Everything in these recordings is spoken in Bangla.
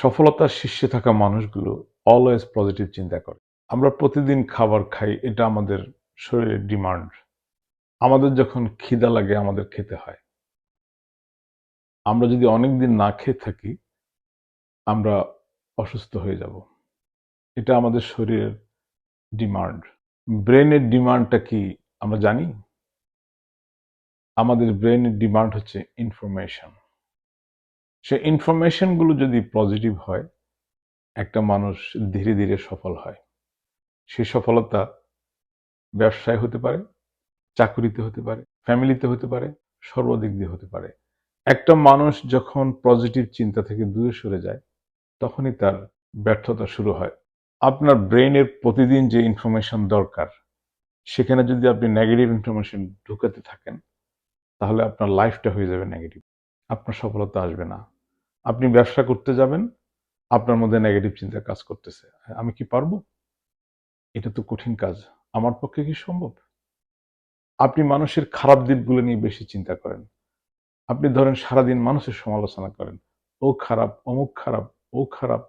সফলতার শীর্ষে থাকা মানুষগুলো অলওয়েজ পজিটিভ চিন্তা করে। আমরা প্রতিদিন খাবার খাই, এটা আমাদের শরীরের ডিমান্ড আমাদের যখন খিদা লাগে, আমাদের খেতে হয়। আমরা যদি অনেক দিন না খেয়ে থাকি, আমরা অসুস্থ হয়ে যাব। এটা আমাদের শরীরের ডিমান্ড ব্রেনের ডিমান্ডটা কি আমরা জানি? আমাদের ব্রেনের ডিমান্ড হচ্ছে ইনফরমেশন সে ইনফরমেশনগুলো যদি পজিটিভ হয়, একটা মানুষ ধীরে ধীরে সফল হয়। সে সফলতা ব্যবসায় হতে পারে, চাকরিতে হতে পারে ফ্যামিলিতে হতে পারে, সর্বদিক দিয়ে হতে পারে। একটা মানুষ যখন পজিটিভ চিন্তা থেকে দূরে সরে যায়, তখনই তার ব্যর্থতা শুরু হয়। আপনার ব্রেনের প্রতিদিন যে ইনফরমেশন দরকার, সেখানে যদি আপনি নেগেটিভ ইনফরমেশন ঢুকাতে থাকেন, তাহলে আপনার লাইফটা হয়ে যাবে নেগেটিভ আপনার সফলতা আসবে না। আপনি ব্যবসা করতে যাবেন, আপনার মধ্যে নেগেটিভ চিন্তা কাজ করতেছে। আমি কি পারব? এটা তো কঠিন কাজ। আমার পক্ষে কি সম্ভব? আপনি মানুষের খারাপ দিকগুলো নিয়ে বেশি চিন্তা করেন। আপনি ধরেন সারাদিন মানুষের সমালোচনা করেন। ও খারাপ, অমুক খারাপ, ও খারাপ।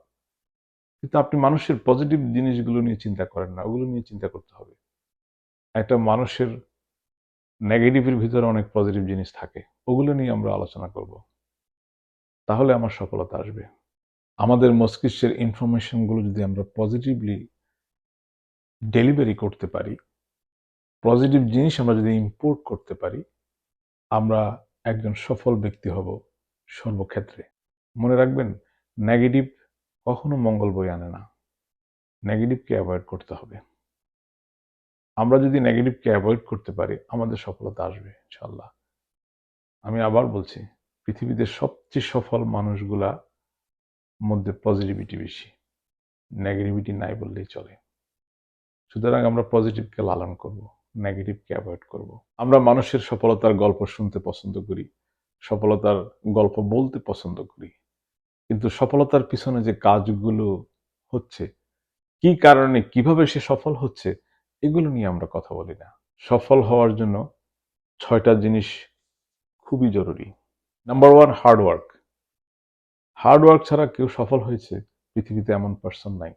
কিন্তু আপনি মানুষের পজিটিভ জিনিসগুলো নিয়ে চিন্তা করেন না। ওগুলো নিয়ে চিন্তা করতে হবে। একটা মানুষের নেগেটিভের ভিতরে অনেক পজিটিভ জিনিস থাকে, ওগুলো নিয়ে আমরা আলোচনা করব। তাহলে আমার সফলতা আসবে। আমাদের মস্তিষ্কের ইনফরমেশনগুলো যদি আমরা পজিটিভলি ডেলিভারি করতে পারি পজিটিভ জিনিস আমরা যদি ইম্পোর্ট করতে পারি, আমরা একজন সফল ব্যক্তি হব সর্বক্ষেত্রে। মনে রাখবেন নেগেটিভ কখনো মঙ্গল বই আনে না। নেগেটিভকে অ্যাভয়েড করতে হবে। আমরা যদি নেগেটিভকে অ্যাভয়েড করতে পারি, আমাদের সফলতা আসবে ইনশাল্লাহ আমি আবার বলছি, পৃথিবীতে সবচেয়ে সফল মানুষগুলা মধ্যে পজিটিভিটি বেশি। নেগেটিভিটি নাই বললেই চলে। সুতরাং আমরা পজিটিভকে লালন করব নেগেটিভকে অ্যাভয়েড করব। আমরা মানুষের সফলতার গল্প শুনতে পছন্দ করি, সফলতার গল্প বলতে পছন্দ করি। কিন্তু সফলতার পিছনে যে কাজগুলো হচ্ছে, কি কারণে, কীভাবে সে সফল হচ্ছে এগুলো নিয়ে আমরা কথা বলি না। সফল হওয়ার জন্য ছয়টা জিনিস খুবই জরুরি। নাম্বার ওয়ান হার্ডওয়ার্ক হার্ডওয়ার্ক ছাড়া কেউ সফল হয়েছে পৃথিবীতে এমন পার্সন নাই।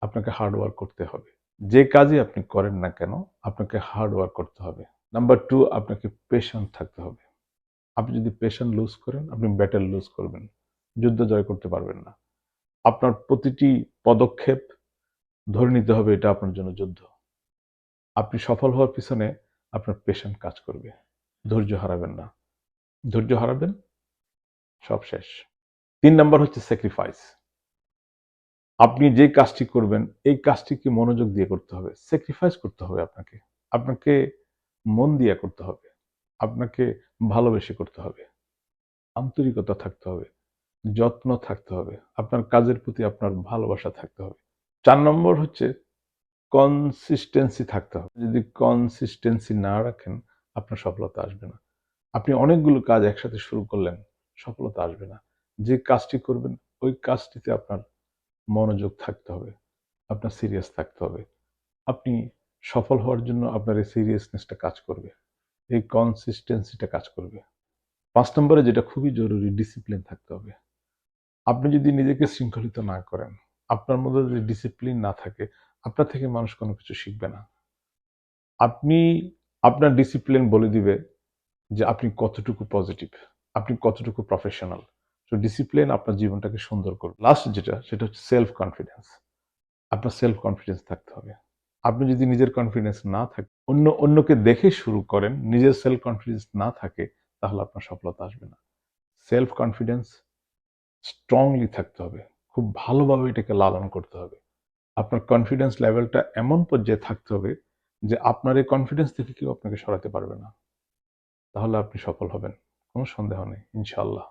আপনাকে হার্ডওয়ার্ক করতে হবে। যে কাজই আপনি করেন না কেন, আপনাকে হার্ডওয়ার্ক করতে হবে। নাম্বার টু আপনাকে পেশেন্ট থাকতে হবে। আপনি যদি পেশেন্ট লুজ করেন, আপনি ব্যাটেল লুজ করবেন। যুদ্ধ জয় করতে পারবেন না। আপনার প্রতিটি পদক্ষেপ ধরে নিতে হবে এটা আপনার জন্য যুদ্ধ। আপনি সফল হওয়ার পিছনে আপনার পেশেন্ট কাজ করবে। ধৈর্য হারাবেন না। ধৈর্য হারাবেন, সব শেষ। তিন নম্বর হচ্ছে স্যাক্রিফাইস আপনি যে কাজটি করবেন, এই কাজটিকে মনোযোগ দিয়ে করতে হবে। স্যাক্রিফাইস করতে হবে আপনাকে। আপনাকে মন দিয়ে করতে হবে। আপনাকে ভালোবেসে করতে হবে। আন্তরিকতা থাকতে হবে। যত্ন থাকতে হবে। আপনার কাজের প্রতি আপনার ভালোবাসা থাকতে হবে। চার নম্বর হচ্ছে কনসিস্টেন্সি থাকতে হবে। যদি কনসিস্টেন্সি না রাখেন, আপনার সফলতা আসবে না। আপনি অনেকগুলো কাজ একসাথে শুরু করলেন, সফলতা আসবে না। যে কাজটি করবেন, ওই কাজটিতে আপনার মনোযোগ থাকতে হবে, আপনার সিরিয়াস থাকতে হবে। আপনি সফল হওয়ার জন্য আপনার এই সিরিয়াসনেসটা কাজ করবে, এই কনসিস্টেন্সিটা কাজ করবে। পাঁচ নম্বরে যেটা খুবই জরুরি ডিসিপ্লিন থাকতে হবে। আপনি যদি নিজেকে শৃঙ্খলিত না করেন, আপনার মধ্যে যদি ডিসিপ্লিন না থাকে আপনার থেকে মানুষ কোনো কিছু শিখবে না। আপনি আপনার ডিসিপ্লিন বলে দিবে যে আপনি কতটুকু পজিটিভ আপনি কতটুকু প্রফেশনাল তো ডিসিপ্লিন আপনার জীবনটাকে সুন্দর করবে। লাস্ট যেটা, সেটা হচ্ছে সেলফ কনফিডেন্স আপনার সেলফ কনফিডেন্স থাকতে হবে। আপনি যদি নিজের কনফিডেন্স না থাকে অন্য, অন্যকে দেখে শুরু করেন, নিজের সেলফ কনফিডেন্স না থাকে, তাহলে আপনার সফলতা আসবে না। সেলফ কনফিডেন্স স্ট্রংলি থাকতে হবে। খুব ভালোভাবে এটাকে লালন করতে হবে। আপনার কনফিডেন্স লেভেলটা এমন পর্যায়ে থাকতে হবে যে আপনার এই কনফিডেন্স থেকে কেউ আপনাকে সরাতে পারবে না। তাহলে আপনি সফল হবেন, কোনো সন্দেহ নেই ইনশাল্লাহ